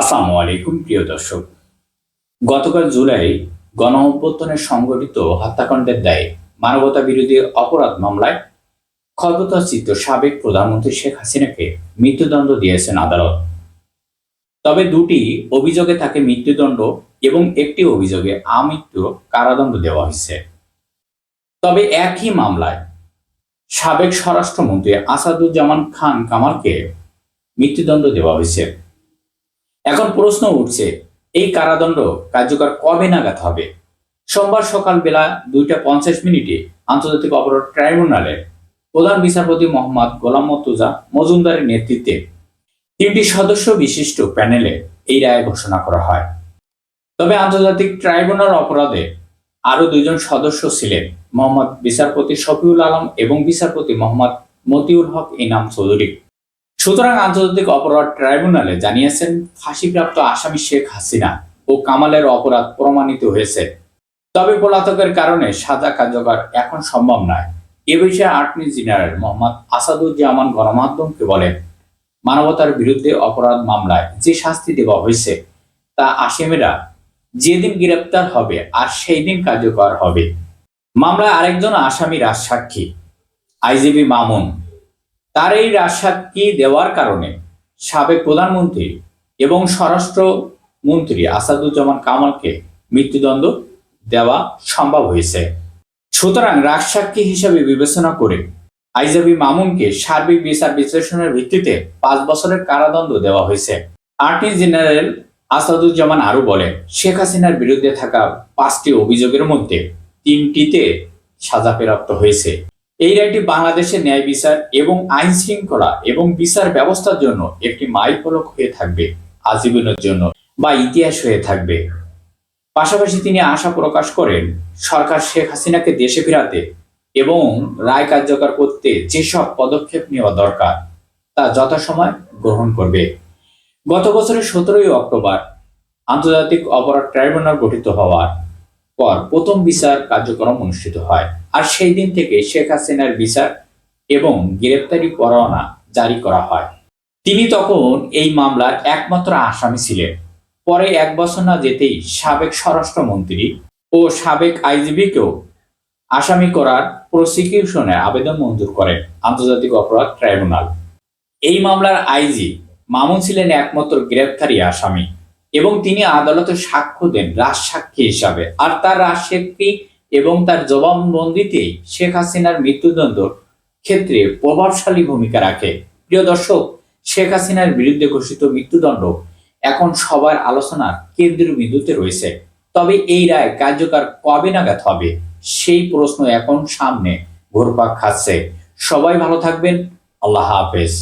আসসালামু আলাইকুম, প্রিয় দর্শক। গতকাল জুলাই গণ অভ্যুত্থানের সংগঠিত হত্যাকাণ্ডের দায়ে মানবতা বিরোধী অপরাধ মামলায় ক্ষমতাচ্যুত সাবেক প্রধানমন্ত্রী শেখ হাসিনাকে মৃত্যুদণ্ড দিয়েছেন আদালত। তবে দুটি অভিযোগে তাকে মৃত্যুদণ্ড এবং একটি অভিযোগে আমৃত্যু কারাদণ্ড দেওয়া হয়েছে। তবে একই মামলায় সাবেক স্বরাষ্ট্রমন্ত্রী আসাদুজ্জামান খান কামালকে মৃত্যুদণ্ড দেওয়া হয়েছে। এখন প্রশ্ন উঠছে, এই কারাদণ্ড কার্যকর কবে নাগাদ হবে? সোমবার সকাল বেলা দুইটা পঞ্চাশ মিনিটে আন্তর্জাতিক অপরাধ ট্রাইব্যুনালে প্রধান বিচারপতি মোহাম্মদ গোলাম মর্তুজা মজুমদারের নেতৃত্বে তিনটি সদস্য বিশিষ্ট প্যানেলে এই রায় ঘোষণা করা হয়। তবে আন্তর্জাতিক ট্রাইব্যুনাল অপরাধে আরও দুইজন সদস্য ছিলেন মোহাম্মদ বিচারপতি শফিউল আলম এবং বিচারপতি মোহাম্মদ মতিউল হক ইনাম চৌধুরী। সুতরাং আন্তর্জাতিক অপরাধ ট্রাইব্যুনালে জানিয়েছেন, ফাঁসিপ্রাপ্ত আসামি শেখ হাসিনা ও কামালের অপরাধ প্রমাণিত হয়েছে। তবে পলাতকের কারণে সাজা কার্যকর এখন সম্ভব নয়। এ বিষয়ে আর্টনি জেনারেল মোহাম্মদ আসাদুজ্জামান গণমাধ্যমকে বলেন, মানবতার বিরুদ্ধে অপরাধ মামলায় যে শাস্তি দেওয়া হয়েছে, তা আসামিরা যেদিন গ্রেপ্তার হবে আর সেই দিন কার্যকর হবে। মামলায় আরেকজন আসামি রাজসাক্ষী আইজিবি মামুন। তার এই রাজসাক্ষী দেওয়ার কারণে সাবেক প্রধানমন্ত্রী এবং স্বরাষ্ট্র মন্ত্রী আসাদুজ্জামান কামালকে মৃত্যুদণ্ড দেওয়া সম্ভব হয়েছে। সুতরাং রাজসাক্ষী হিসেবে বিবেচনা করে আইজাবি মামুনকে সার্বিক বিচার বিশ্লেষণের ভিত্তিতে পাঁচ বছরের কারাদণ্ড দেওয়া হয়েছে। আর্টনি জেনারেল আসাদুজ্জামান আরও বলেন, শেখ হাসিনার বিরুদ্ধে থাকা পাঁচটি অভিযোগের মধ্যে তিনটিতে সাজা প্রাপ্ত হয়েছে। এই রায়টি বাংলাদেশের ন্যায় বিচার এবং আইন শৃঙ্খলা এবং বিচার ব্যবস্থার জন্য একটি মাইলফলক হয়ে থাকবে, আজীবনের জন্য বা ইতিহাস হয়ে থাকবে। পাশাপাশি তিনি আশা প্রকাশ করেন, সরকার শেখ হাসিনাকে দেশে ফেরাতে এবং রায় কার্যকর করতে যেসব পদক্ষেপ নেওয়া দরকার, তা যথাসময় গ্রহণ করবে। গত বছরের সতেরোই অক্টোবর আন্তর্জাতিক অপরাধ ট্রাইব্যুনাল গঠিত হওয়ার পর প্রথম বিচার কার্যক্রম অনুষ্ঠিত হয়। আর সেই দিন থেকে শেখ হাসিনার বিচার এবং গ্রেপ্তারি পরোয়ানা জারি করা হয়। তিনি তখন এই মামলার একমাত্র আসামি ছিলেন। পরে এক বছর না যেতেই সাবেক স্বরাষ্ট্রমন্ত্রী ও সাবেক আইজিবিকেও আসামি করার প্রসিকিউশনের আবেদন মঞ্জুর করেন আন্তর্জাতিক অপরাধ ট্রাইব্যুনাল। এই মামলার আইজি মামুন ছিলেন একমাত্র গ্রেপ্তারি আসামি এবং তিনি আদালতে সাক্ষ্য দেন রাজসাক্ষী হিসাবে। আর তার রাজসাক্ষী এবং তার জবানবন্দিতে শেখ হাসিনার মৃত্যুদণ্ড ক্ষেত্রে প্রভাবশালী ভূমিকা রাখে। প্রিয় দর্শক, শেখ হাসিনার বিরুদ্ধে ঘোষিত মৃত্যুদণ্ড এখন সবার আলোচনার কেন্দ্রীয় বিন্দুতে রয়েছে। তবে এই রায় কার্যকর কবে নাগাদ হবে, সেই প্রশ্ন এখন সামনে ঘোরপাক খাচ্ছে। সবাই ভালো থাকবেন। আল্লাহ হাফেজ।